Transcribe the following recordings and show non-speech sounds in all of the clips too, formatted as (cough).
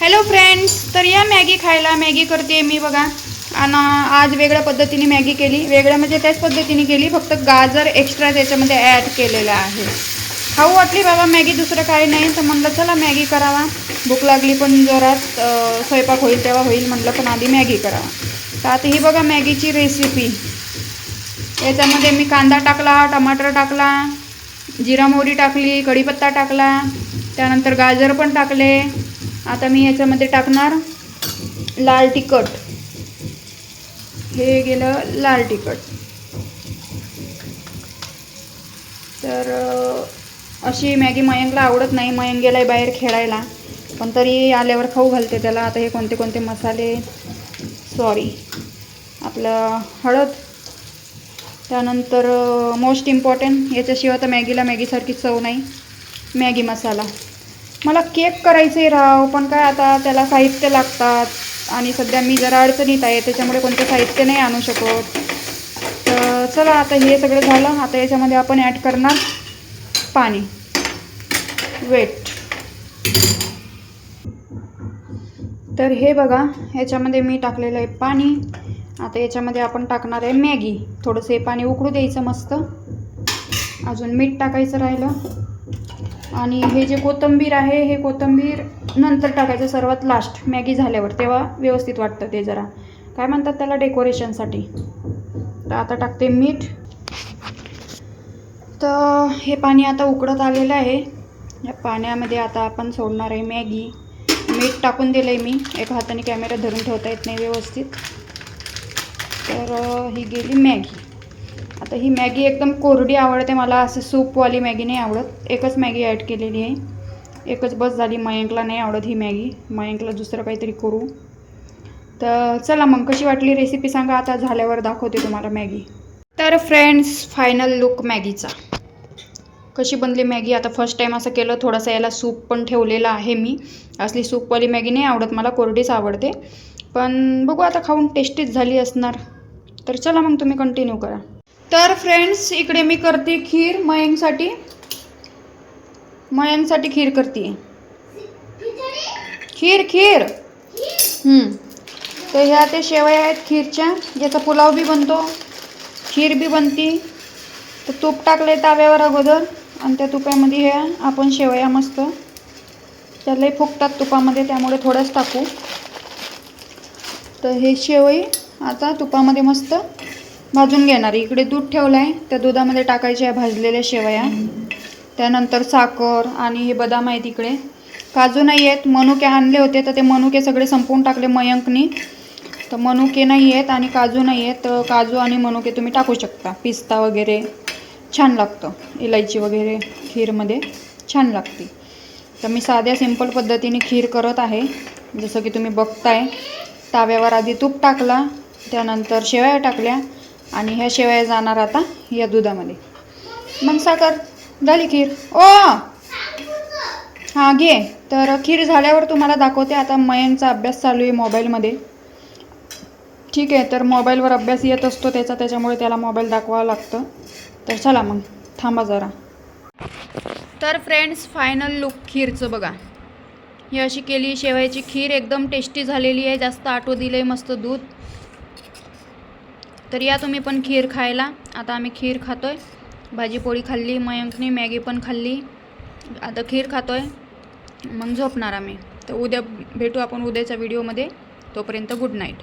Hello friends तर या Maggi खायला मॅगी करते मी बघा. आणि आज वेगळ्या पद्धतीने मॅगी केली. वेगळ्या म्हणजे त्याच पद्धतीने केली फक्त गाजर एक्स्ट्रा त्याच्यामध्ये ॲड केलेलं आहे. खाऊ वाटली बाबा मॅगी दुसरं काही नाही. तर म्हणलं चला मॅगी करावा. भूक लागली पण जोरात स्वयंपाक होईल तेव्हा होईल म्हटलं पण आधी मॅगी करावा. तर आता ही बघा मॅगीची रेसिपी याच्यामध्ये मी कांदा टाकला टमाटर टाकला जिरा मोहरी टाकली कढीपत्ता टाकला त्यानंतर गाजर पण टाकले आता मी याच्यामध्ये टाकणार लाल तिखट. हे गेलं लाल तिखट. तर अशी मॅगी मयंकला आवडत नाही मयंक आहे बाहेर खेळायला. पण तरी आल्यावर खाऊ घालते त्याला. आता हे कोणते कोणते मसाले? सॉरी आपलं हळद. त्यानंतर मोस्ट इम्पॉर्टंट याच्याशिवाय तर मॅगीला मॅगीसारखी चव नाही. मॅगी मसाला. मला केक करायचे राव पण काय आता त्याला साहित्य लागतात. आणि सध्या मी जरा अडचणीत आहे त्याच्यामुळे कोणतं साहित्य नाही आणू शकत. तर चला आता हे सगळं झालं आता याच्यामध्ये आपण ॲड करणार पाणी. वेट तर हे बघा ह्याच्यामध्ये मी टाकलेलं आहे पाणी. आता याच्यामध्ये आपण टाकणार आहे मॅगी. थोडंसं हे पाणी उकळू द्यायचं मस्त. अजून मीठ टाकायचं राहिलं. आणि हे जे कोथिंबीर आहे हे कोथिंबीर नंतर टाकायचं सर्वात लास्ट मॅगी झाल्यावर. तेव्हा व्यवस्थित वाटतं ते जरा. काय म्हणतात त्याला? डेकोरेशनसाठी तर आता टाकते मीठ. तर हे पाणी आता उकडत आलेलं आहे. या पाण्यामध्ये आता आपण सोडणार आहे मॅगी. मीठ टाकून दिलं आहे मी. एका हाताने कॅमेरा धरून ठेवता येत नाही व्यवस्थित. तर ही गेली मॅगी. आता ही मॅगी एकदम कोरडी आवडते मला असं सूपवाली मॅगी नाही आवडत. एकच मॅगी ॲड केलेली आहे. एकच बस झाली मयंकला नाही आवडत ही मॅगी. मयंकला दुसरं काहीतरी करू. तर चला मग कशी वाटली रेसिपी सांगा. आता झाल्यावर दाखवते तुम्हाला मॅगी. तर फ्रेंड्स फायनल लुक मॅगीचा. कशी बनली मॅगी? आता फर्स्ट टाईम असं केलं थोडंसं याला सूप पण ठेवलेला आहे मी. असली सूपवाली मॅगी नाही आवडत मला कोरडीच आवडते. पण बघू आता खाऊन टेस्टीच झाली असणार. तर चला मग तुम्ही कंटिन्यू करा. तर फ्रेंड्स इकडे मी करते खीर. मयांसाठी मयांसाठी खीर करते. खीर खीर. हम्म. तर ह्या ते शेवया आहेत खीरच्या ज्याचा पुलाव बी बनतो. खीर बी बनती. तर तूप टाकले ताव्यावर अगोदर. आणि त्या तुपामध्ये ह्या आपण शेवया मस्त त्यालाही फुगतात तुपामध्ये त्यामुळे थोडंच टाकू. तर हे शेवई आता तुपामध्ये मस्त भाजून घेणार. इकडे दूध ठेवलं आहे त्या दुधामध्ये टाकायच्या भाजलेल्या शेवया. त्यानंतर साखर आणि हे बदाम आहेत इकडे. काजू नाही आहेत. मनुके आणले होते तर ते मनुके सगळे संपवून टाकले मयंकनी. तर मनुके नाही आहेत आणि काजू नाही आहेत. तर काजू आणि मनुके तुम्ही टाकू शकता. पिस्ता वगैरे छान लागतं. इलायची वगैरे खीरमध्ये छान लागते. तर मी साध्या सिंपल पद्धतीने खीर करत आहे. जसं की तुम्ही बघताय ताव्यावर आधी तूप टाकला त्यानंतर शेवया टाकल्या आणि ह्या शेवया जाणार आता या दुधामध्ये. मग साखर झाली खीर. ओ! हां घे. तर खीर झाल्यावर तुम्हाला दाखवते. आता मयांचा अभ्यास चालू आहे मोबाईलमध्ये. ठीक आहे तर मोबाईलवर अभ्यास येत असतो त्याचा त्याच्यामुळे त्याला मोबाईल दाखवावं लागतं. तर चला मग थांबा जरा. तर फ्रेंड्स फायनल लुक खीरचं बघा. ही अशी केली शेवयाची खीर एकदम टेस्टी झालेली आहे. जास्त आटो दिलं आहे मस्त दूध. तर या तुम्ही पण खीर खायला. आता आम्ही खीर खातोय. भाजी पोळी खाल्ली मयंकने मॅगी पण खाल्ली. आता खीर खातो आहे मग झोपणार आम्ही. तर उद्या भेटू आपण उद्याच्या व्हिडिओमध्ये तोपर्यंत गुड नाईट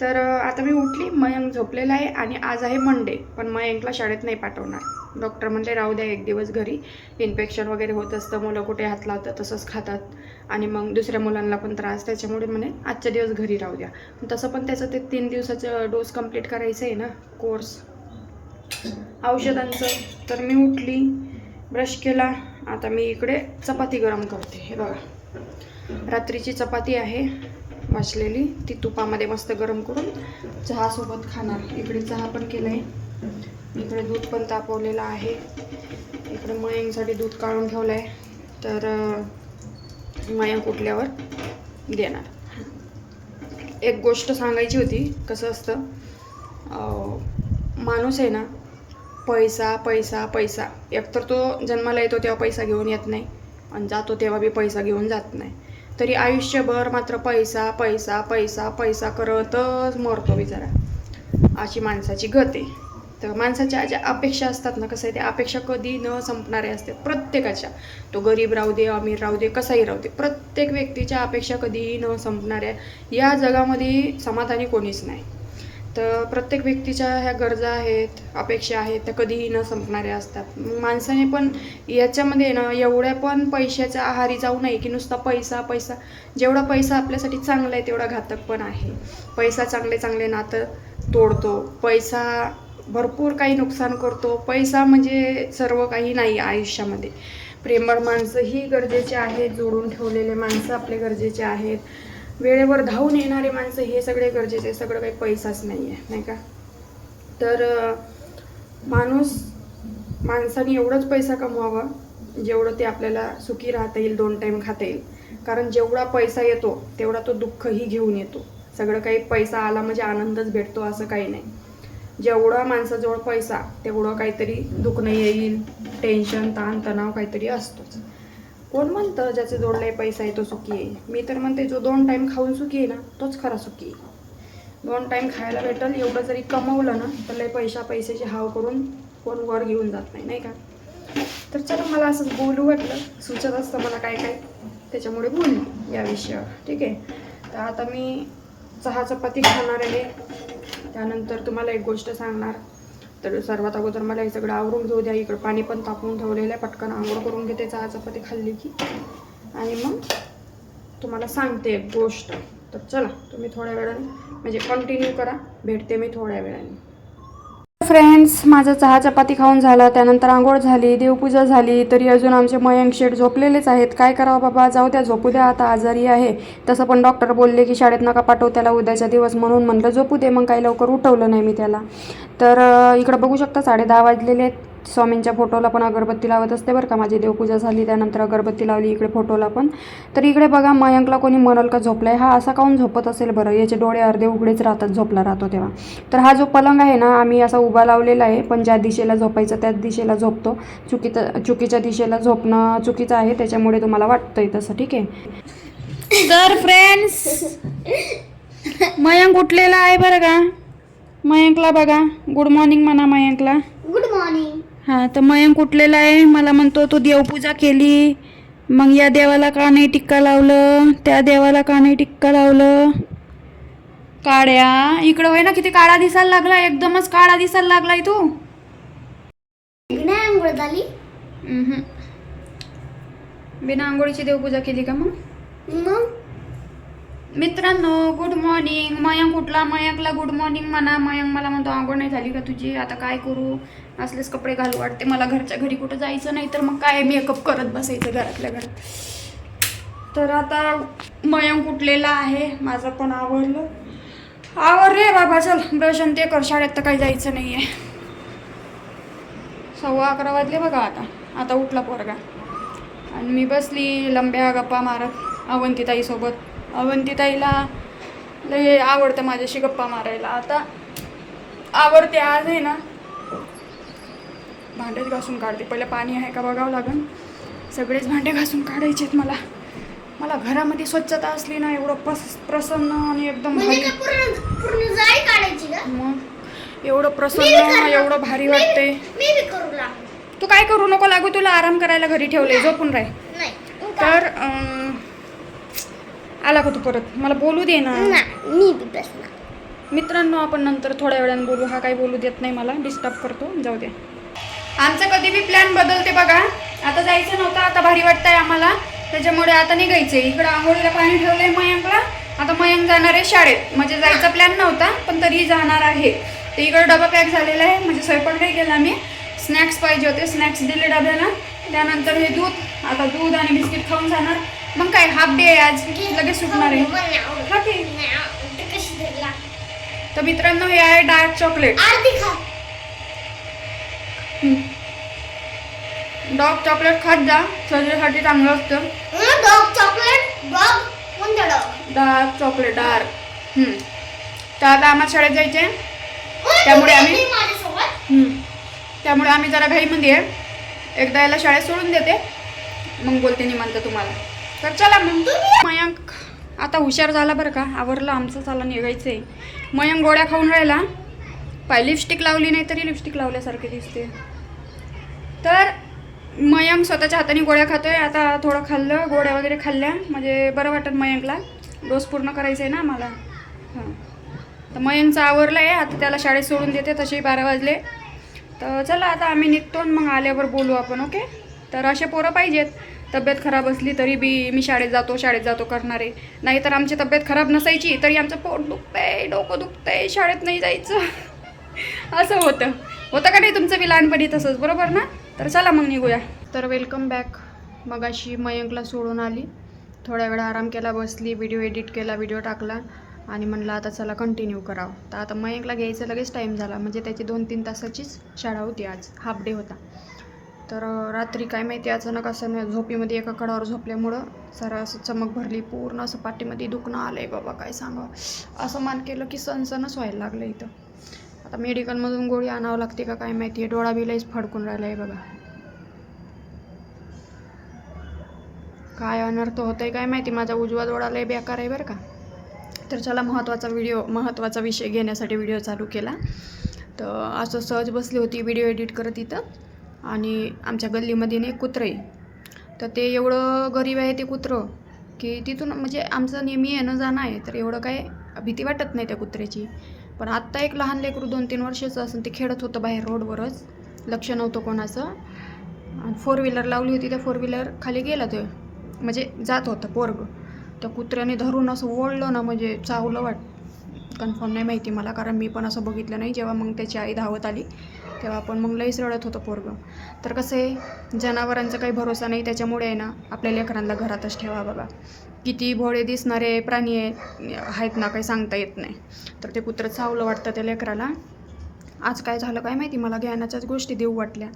तर आता मी उठली मयंक झोपलेला आहे आणि आज आहे मंडे पण मयंकला शाळेत नाही पाठवणार. डॉक्टर म्हणले राहू द्या एक दिवस घरी. इन्फेक्शन वगैरे होत असतं मुलं कुठे हात लावतात तसंच खातात. आणि मग दुसऱ्या मुलांना पण त्रास त्याच्यामुळे म्हणे आजच्या दिवस घरी राहू द्या. तसं पण त्याचं ते तीन दिवसाचं डोस कंप्लीट करायचं आहे ना कोर्स. औषधांचं. तर मी उठली ब्रश केला. आता मी इकडे चपाती गरम करते. हे बघा. रात्रीची चपाती आहे. वाचलेली. ती तुपामध्ये मस्त गरम करून चहासोबत खाणार. इकडे चहा पण केलं आहे इकडे दूध पण तापवलेलं आहे. इकडे मयंकसाठी दूध काढून ठेवलं आहे तर मया मयंक उठल्यावर देणार. एक गोष्ट सांगायची होती. कसं असतं माणूस आहे ना पैसा पैसा पैसा. एकतर तो जन्माला येतो तेव्हा पैसा घेऊन येत नाही. आणि जातो तेव्हा बी पैसा घेऊन जात नाही. तरी आयुष्यभर मात्र पैसा पैसा पैसा पैसा करतच मरतो बिचारा. अशी माणसाची गत आहे. तर माणसाच्या ज्या अपेक्षा असतात ना कसं आहे त्या अपेक्षा कधी न संपणाऱ्या असतात. प्रत्येकाच्या. तो गरीब राहू दे अमीर राहू दे कसाही राहू दे प्रत्येक व्यक्तीच्या अपेक्षा कधीही न संपणाऱ्या या जगामध्ये समाधानी कोणीच नाही. तर प्रत्येक व्यक्तीच्या ह्या गरजा आहेत अपेक्षा आहेत त्या कधीही न संपणाऱ्या असतात. माणसाने पण याच्यामध्ये ना एवढ्या पण पैशाच्या आहारी जाऊ नये की नुसता पैसा पैसा जेवढा पैसा आपल्यासाठी चांगला आहे तेवढा घातक पण आहे. पैसा चांगले चांगले नातं तोडतो. पैसा भरपूर काही नुकसान करतो. पैसा म्हणजे सर्व काही नाही आयुष्यामध्ये. प्रेमळ माणसं ही गरजेचे आहेत जोडून ठेवलेले माणसं आपले गरजेचे आहेत. वेळेवर धावून येणारे माणसं हे सगळे गरजेचे सगळं काही पैसाच नाही आहे नाही का? तर माणूस माणसाने एवढंच पैसा कमवावा जेवढं ते आपल्याला सुखी राहता येईल दोन टाईम खाता येईल. कारण जेवढा पैसा येतो तेवढा तो दुःखही घेऊन येतो. सगळं काही पैसा आला म्हणजे आनंदच भेटतो असं काही नाही. जेवढा माणसाजवळ पैसा तेवढं काहीतरी दुखणं येईल टेन्शन ताण तणाव काहीतरी असतोच. कोण म्हणतं ज्याचे जोडलाय पैसा आहे तो सुखी आहे? मी तर म्हणते जो दोन टाईम खाऊन सुखी आहे ना तोच खरा सुखी आहे. दोन टाईम खायला भेटल एवढं जरी कमवलं ना तर लय पैसा पैशाची हाव करून कोण वर घेऊन जात नाही नाही का? तर चला मला असंच बोलू वाटलं. सुचत असतं मला काय काय. त्याच्यामुळे बोलू या विषयावर. ठीक आहे? तर आता मी चहा चपाती खाणार आहे. त्यानंतर तुम्हाला एक गोष्ट सांगणार. तर सर्वात अगोदर मला हे सगळं आवरून घेऊ द्या. इकडं पाणी पण तापवून ठेवलेलं आहे. पटकन आंघोळ करून घेते चहा चपाती खाल्ली की. आणि मग तुम्हाला सांगते एक गोष्ट. तर चला तुम्ही थोड्या वेळाने म्हणजे कंटिन्यू करा. भेटते मी थोड्या वेळाने. फ्रेंड्स माझं चहा चपाती खाऊन झालं त्यानंतर आंघोळ झाली देवपूजा झाली तरी अजून आमचे मयंक शेठ झोपलेलेच आहेत. काय करावं बाबा? जाऊ द्या झोपू द्या आता आजारी आहे. तसं पण डॉक्टर बोलले की शाळेत नका पाठवू त्याला उद्याचा दिवस म्हणून म्हणलं झोपू दे मग काही लवकर उठवलं नाही मी त्याला. तर इकडं बघू शकता साडे दहा वाजलेले आहेत. स्वामींच्या फोटोला पण अगरबत्ती लावत असते बरं का. माझी देवपूजा झाली त्यानंतर अगरबत्ती लावली इकडे फोटोला पण. तर इकडे बघा मयंकला कोणी म्हणाल का झोपलाय? हा असा काऊन झोपत असेल बरं? याचे डोळे अर्धे उघडेच राहतात झोपला राहतो तेव्हा. तर हा जो पलंग आहे ना आम्ही असा उभा लावलेला आहे पण ज्या दिशेला झोपायचं त्याच दिशेला झोपतो. चुकीचं चुकीच्या दिशेला झोपणं चुकीचं आहे त्याच्यामुळे तुम्हाला वाटतंय तसं ठीक आहे? तर फ्रेंड्स मयंक उठलेला आहे बरं का? मयंकला बघा. गुड मॉर्निंग म्हणा मयंकला. गुड मॉर्निंग हा तर मयंक उठलेला आहे? मला म्हणतो तू देवपूजा केली. मग या देवाला का नाही टिक्का लावलं? त्या देवाला का नाही टिक्का लावलं? काड्या इकडं होय ना किती काळा दिसायला लागला. एकदमच काळा दिसायला लागलाय तू. आंघोळ झाली. बिना आंघोळीची देवपूजा केली का मग? मग? मित्रांनो गुड मॉर्निंग मयंक उठला मयंकला गुड मॉर्निंग म्हणा. मयंक मला म्हणतो आंघोळ नाही झाली का तुझी? आता काय करू? असलेच कपडे घालू वाटते. मला घरच्या घरी कुठं जायचं नाही तर मग काय मेकअप करत बसायचं घरातल्या घरात. तर आता मयंक उठलेला आहे. माझं पण आवडलं आवर रे बाबा चल. ब्रश आणि ते कर शाळेत तर काही जायचं नाही आहे सव्वा अकरा वाजले बघा आता. आता उठला पोरगा. आणि मी बसली लंब्या गप्पा मारत अवंतीताईसोबत अवंतीताईला लय आवडतं माझ्याशी गप्पा मारायला. आता आवडते आज आहे ना. भांडेच घासून काढते. पहिले पाणी आहे का बघावं लागेल सगळेच भांडे घासून काढायचे आहेत मला. मला घरामध्ये स्वच्छता असली ना एवढं प्रस प्रसन्न आणि एकदम मग? एवढं प्रसन्न एवढं भारी वाटते तू काय करू नको लागू तुला आराम करायला घरी ठेवले झोपून राह. तर आला का तू परत? मला बोलू दे ना. मी मित्रांनो आपण नंतर थोड्या वेळाने बोलू. हा काही बोलू देत नाही मला. डिस्टर्ब करतो. जाऊ दे. आमचा कधी बी प्लॅन बदलते बघा. आता जायचं नव्हतं आता भारी वाटतंय आम्हाला. त्याच्यामुळे आता निघायचंय. इकडं आंघोळीला पाणी ठेवलंय मयंकला. आता मयंक जाणार आहे शाळेत. म्हणजे जायचा प्लॅन नव्हता पण तरी जाणार आहे. ते इकडं डबा पॅक झालेला आहे. म्हणजे स्वयंपाक नाही केला मी स्नॅक्स पाहिजे होते. स्नॅक्स दिले डब्याला त्यानंतर हे दूध. आता दूध आणि बिस्किट खाऊन जाणार. मग काय हाफ डे आहे आज. लगेच सुटणार आहे. हा तर मित्रांनो हे आहे डार्क चॉकलेट डार्क चॉकलेट खात जा. शरीरासाठी चांगलं असतं. डॉग चॉकलेट डॉग कोणता डॉग डार्क चॉकलेट डार्क तर आता आम्हाला शाळेत जायचे त्यामुळे आम्ही-. त्यामुळे आम्ही जरा घाईमध्ये आहे. एकदा याला शाळेत सोडून देते. मग बोलते निमांत तुम्हाला. तर चला मग. मयंक आता हुशार झाला बरं का. आवरलं आमचं चाला निघायचं आहे मयंक गोळ्या खाऊन राहिला. पाय लिपस्टिक लावली नाही तरी लिपस्टिक लावल्यासारखे दिसते. तर मयंक स्वतःच्या हाताने गोळ्या खातोय. आता थोडं खाल्लं गोळ्या वगैरे खाल्ल्या. म्हणजे बरं वाटत मयंकला. डोस पूर्ण करायचं आहे ना आम्हाला. हां. तर मयंकचा आवरला आहे आता त्याला शाळेत सोडून देते. तसे बारा वाजले. तर चला आता आम्ही निघतो मग आल्यावर बोलू आपण ओके? तर असे पोरं पाहिजेत. तब्येत खराब असली तरी बी मी शाळेत जातो शाळेत जातो करणारे. नाहीतर आमची तब्येत खराब नसायची तरी आमचं पोट दुखतंय डोकं दुखतंय शाळेत नाही जायचं. (laughs) असं होतं. होतं का नाही तुमचं बी लहानपणी तसंच बरोबर ना? तर चला मग निघूया. तर वेलकम बॅक मग अशी मयंकला सोडून आली. थोड्या वेळा आराम केला बसली व्हिडिओ एडिट केला व्हिडिओ टाकला आणि म्हणलं आता चला कंटिन्यू करावं. तर आता मयंकला घ्यायचं लगेच टाईम झाला. म्हणजे त्याची दोन तीन तासाचीच शाळा होती आज. हाफ डे होता. तर रात्री काय माहिती अचानक असं नाही झोपीमध्ये एका कडावर झोपल्यामुळं जरा असं चमक भरली. पूर्ण असं पाठीमध्ये दुखणं आलं आहे बाबा काय सांगावं. असं मान केलं की सणसणच व्हायला लागलं इथं. आता मेडिकलमधून गोळी आणावं लागते का काय माहिती आहे? डोळा बिलाईच फडकून राहिला आहे बघा. काय अनर्थ होतं आहे काय माहिती? माझा उजवा डोळा लय बेकार आहे बरं का. तर चला महत्त्वाचा व्हिडिओ महत्त्वाचा विषय घेण्यासाठी व्हिडिओ चालू केला. तर असं सहज बसली होती व्हिडिओ एडिट करत इथं. आणि आमच्या गल्लीमध्ये ना एक कुत्रं आहे. तर ते एवढं गरीब आहे ते कुत्रं की तिथून म्हणजे आमचं नेहमी येणं जाणं आहे. तर एवढं काय भीती वाटत नाही त्या कुत्र्याची. पण आत्ता एक लहान लेकरू दोन तीन वर्षाचं असून ते खेळत होतं बाहेर रोडवरच. लक्ष नव्हतं कोणाचं. आणि फोर व्हीलर लावली होती त्या फोर व्हीलर खाली गेला ते. म्हणजे जात होतं पोरग. त्या कुत्र्याने धरून असं ओढलं ना म्हणजे चावलं वाट. कन्फर्म नाही माहिती मला कारण मी पण असं बघितलं नाही. जेव्हा मग त्याची आई धावत आली तेव्हा आपण मग लईच रडत होतं पोरगं. तर कसं आहे जनावरांचा काही भरोसा नाही त्याच्यामुळे आहे ना आपल्या लेकरांना घरातच ठेवा बघा किती भोळे दिसणारे प्राणी आहेत आहेत ना काही सांगता येत नाही. तर ते कुत्रं चावलं वाटतं त्या लेकराला. आज काय झालं काय माहिती? मला ज्ञानाच्याच गोष्टी देऊ वाटल्या.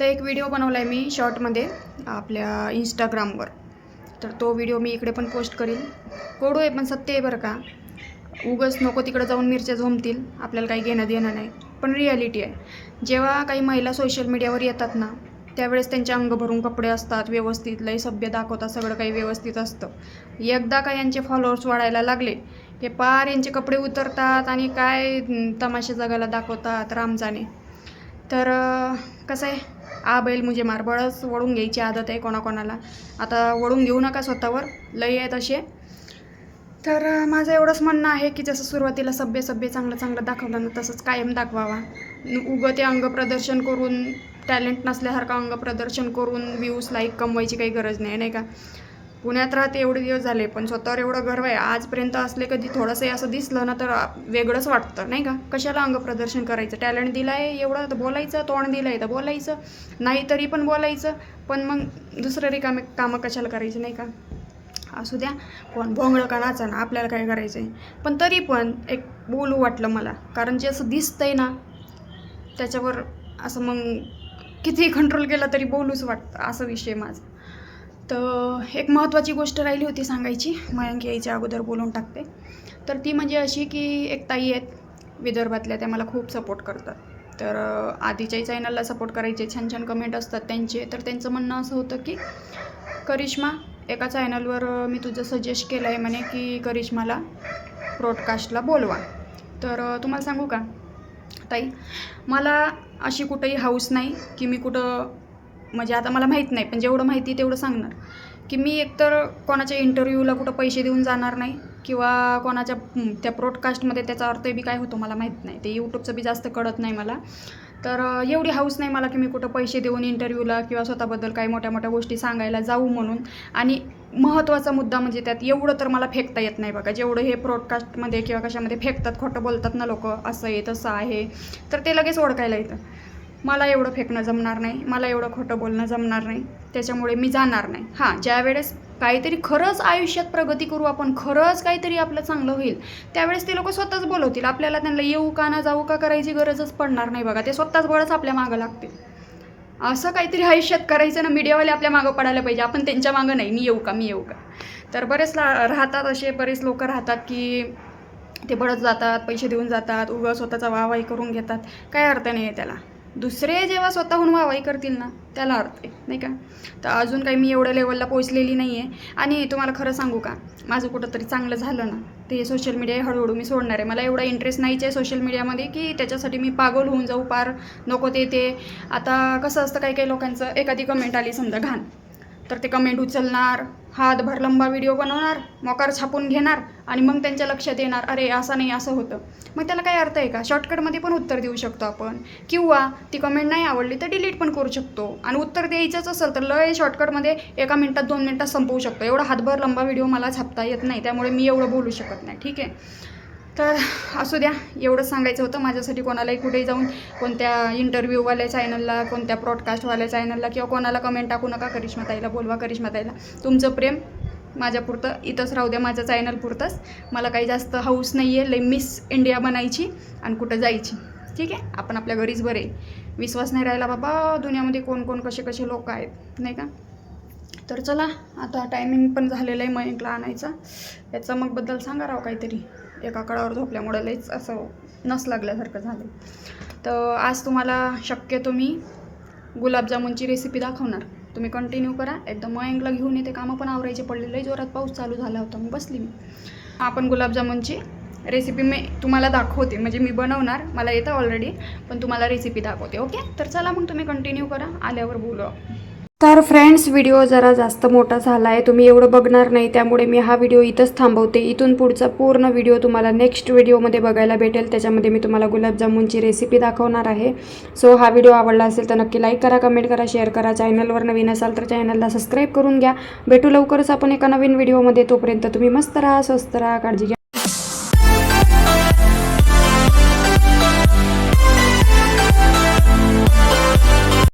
तर एक व्हिडिओ बनवला आहे मी शॉर्टमध्ये आपल्या इंस्टाग्रामवर तर तो व्हिडिओ मी इकडे पण पोस्ट करीन. कोडू आहे पण सत्य आहे बरं का. उगस नको तिकडं जाऊन मिरच्या झोमतील. आपल्याला काही घेणं देणं नाही. पण रियालिटी आहे. जेव्हा काही महिला सोशल मीडियावर येतात ना त्यावेळेस त्यांचे अंग भरून कपडे असतात व्यवस्थित लय सभ्य दाखवतात सगळं काही व्यवस्थित असतं. एकदा का यांचे फॉलोअर्स वाढायला लागले हे पार यांचे कपडे उतरतात आणि काय तमाशे जगाला दाखवतात रामजाने. तर कसं आहे? आ बैल म्हणजे मारबळच वळून घ्यायची आदत आहे कोणाकोणाला. आता वळून घेऊ नका स्वतःवर. लय आहेत असे. तर माझं एवढंच म्हणणं आहे की जसं सुरुवातीला सभ्य सभ्य चांगलं चांगलं दाखवलं ना तसंच कायम दाखवावा. उगं ते अंग प्रदर्शन करून टॅलेंट नसल्यासारखं अंग प्रदर्शन करून व्ह्यूज लाईक कमवायची काही गरज नाही नाही का? पुण्यात राहते एवढे दिवस झाले पण स्वतःवर एवढं गर्व आहे. आजपर्यंत असले कधी थोडंसं असं दिसलं ना तर वेगळंच वाटतं नाही का? कशाला अंग प्रदर्शन करायचं? टॅलेंट दिलं आहे एवढं तर बोलायचं तोंड दिलं आहे तर बोलायचं. नाही तरी पण बोलायचं. पण मग दुसरं रिकामे कामं कशाला करायची नाही का? असू द्या. कोण भोंगळं का नाचा ना आपल्याला काय करायचं आहे पण तरी पण एक बोलू वाटलं मला. कारण जे असं दिसतंय ना त्याच्यावर असं मग कितीही कंट्रोल केला तरी बोलूच वाटतं असं विषय माझा. तर एक महत्त्वाची गोष्ट राहिली होती सांगायची मयंक यायच्या अगोदर बोलून टाकते. तर ती म्हणजे अशी की एक ताई आहेत विदर्भातल्या त्या मला खूप सपोर्ट करतात. तर आधीच्याही चॅनलला सपोर्ट करायचे छान छान कमेंट असतात त्यांचे. तर त्यांचं म्हणणं असं होतं की करिश्मा एका चॅनलवर मी तुझं सजेस्ट केलं आहे म्हणे की करिश्माला ब्रॉडकास्टला बोलवा. तर तुम्हाला सांगू का? ताई मला अशी कुठंही हाऊस नाही की मी कुठं म्हणजे आता मला माहीत नाही पण जेवढं माहिती तेवढं सांगणार. की मी एकतर कोणाच्या इंटरव्ह्यूला कुठं पैसे देऊन जाणार नाही किंवा कोणाच्या त्या ब्रॉडकास्टमध्ये त्याचा अर्थ बी काय होतो मला माहीत नाही. ते यूट्यूबचं बी जास्त कळत नाही मला. तर एवढी हाऊस नाही मला की मी कुठं पैसे देऊन इंटरव्ह्यूला किंवा स्वतःबद्दल काही मोठ्या मोठ्या गोष्टी सांगायला जाऊ म्हणून. आणि महत्त्वाचा मुद्दा म्हणजे त्यात एवढं तर मला फेकता येत नाही बघा. जेवढं हे ब्रॉडकास्टमध्ये किंवा कशामध्ये फेकतात खोटं बोलतात ना लोक असं आहे तसं आहे. तर ते लगेच ओळखायला येतं. मला एवढं फेकणं जमणार नाही मला एवढं खोटं बोलणं जमणार नाही त्याच्यामुळे मी जाणार नाही. हां ज्यावेळेस काहीतरी खरंच आयुष्यात प्रगती करू आपण खरंच काहीतरी आपलं चांगलं होईल त्यावेळेस ते लोक स्वतःच बोलवतील. आपल्याला त्यांना येऊ का ना जाऊ का करायची गरजच पडणार नाही बघा ते स्वतःच बळच आपल्या मागं लागतील. असं काहीतरी आयुष्यात करायचं ना मीडियावाले आपल्या मागं पडायला पाहिजे आपण त्यांच्या मागं नाही मी येऊ का मी येऊ का? तर बरेच ला राहतात असे बरेच लोक राहतात की ते बळत जातात पैसे देऊन जातात उगा स्वतःचा वाहवाही करून घेतात काय अर्थ नाही आहे त्याला. दुसरे जेव्हा स्वतःहून वावाई करतील ना त्याला अर्थ आहे नाही का? तर अजून काही मी एवढ्या लेवलला पोहोचलेली नाही आहे आणि तुम्हाला खरं सांगू का? माझं कुठंतरी चांगलं झालं ना ते सोशल मीडिया हळूहळू मी सोडणार आहे. मला एवढा इंटरेस्ट नाहीच आहे सोशल मीडियामध्ये की त्याच्यासाठी मी पागल होऊन जाऊ पार नको ते ते. आता कसं असतं काही काही लोकांचं एखादी कमेंट आली समजा घाण. तर ते कमेंट उचलणार हातभर लंबा व्हिडिओ बनवणार मोकार छापून घेणार आणि मग त्यांच्या लक्षात येणार अरे असं नाही असं होतं. मग त्याला काय अर्थ आहे का? शॉर्टकटमध्ये पण उत्तर देऊ शकतो आपण. किंवा ती कमेंट नाही आवडली तर डिलीट पण करू शकतो. आणि उत्तर द्यायचंच असेल तर लय शॉर्टकटमध्ये एका मिनटात दोन मिनटात संपवू शकतो. एवढा हातभर लंबा व्हिडिओ मला छापता येत नाही. त्यामुळे मी एवढं बोलू शकत नाही. ठीक आहे? तर असू द्या एवढंच सांगायचं होतं. माझ्यासाठी कोणालाही कुठेही जाऊन कोणत्या इंटरव्ह्यूवाल्या चॅनलला कोणत्या ब्रॉडकास्टवाल्या चॅनलला किंवा कोणाला कमेंट टाकू नका करिश्माताईला बोलवा करिश्माताईला. तुमचं प्रेम माझ्यापुरतं इथंच राहू द्या माझ्या चॅनलपुरतंच मला काही जास्त हाऊस नाही आहे लई मिस इंडिया बनायची आणि कुठं जायची. ठीक आहे? आपण आपल्या घरीच बरे विश्वास नाही राहिला बाबा दुनियामध्ये कोण कोण कसे कसे लोक आहेत? नाही का? तर चला आता टायमिंग पण झालेलं आहे मयंकला आणायचा. याचा मग बद्दल सांगा राव काहीतरी. एका कडावर झोपल्यामुळे लईच असं नस लागल्यासारखं झालं तर आज तुम्हाला शक्यतो मी गुलाबजामुनची रेसिपी दाखवणार. तुम्ही कंटिन्यू करा. एकदम मयंकला घेऊन येते कामं पण आवरायचे पडलेले जोरात पाऊस चालू झाला होता. मी बसली मी. आपण गुलाबजामुनची रेसिपी मी तुम्हाला दाखवते. म्हणजे मी बनवणार. मला येतं ऑलरेडी पण तुम्हाला रेसिपी दाखवते. ओके तर चला मग तुम्ही कंटिन्यू करा. आल्यावर बोलू आपण. तर फ्रेंड्स व्हिडिओ जरा जास्त मोठा झाला आहे तुम्ही एवढं बघणार नाही त्यामुळे मी हा व्हिडिओ इथंच थांबवते. इथून पुढचा पूर्ण व्हिडिओ तुम्हाला नेक्स्ट व्हिडिओमध्ये बघायला भेटेल. त्याच्यामध्ये मी तुम्हाला गुलाबजामुनची रेसिपी दाखवणार आहे. सो हा व्हिडिओ आवडला असेल तर नक्की लाईक करा कमेंट करा शेअर करा. चॅनलवर नवीन असाल तर चॅनलला सबस्क्राईब करून घ्या. भेटू लवकरच आपण एका नवीन व्हिडिओमध्ये तोपर्यंत तुम्ही मस्त राहा स्वस्त राहा काळजी घ्या.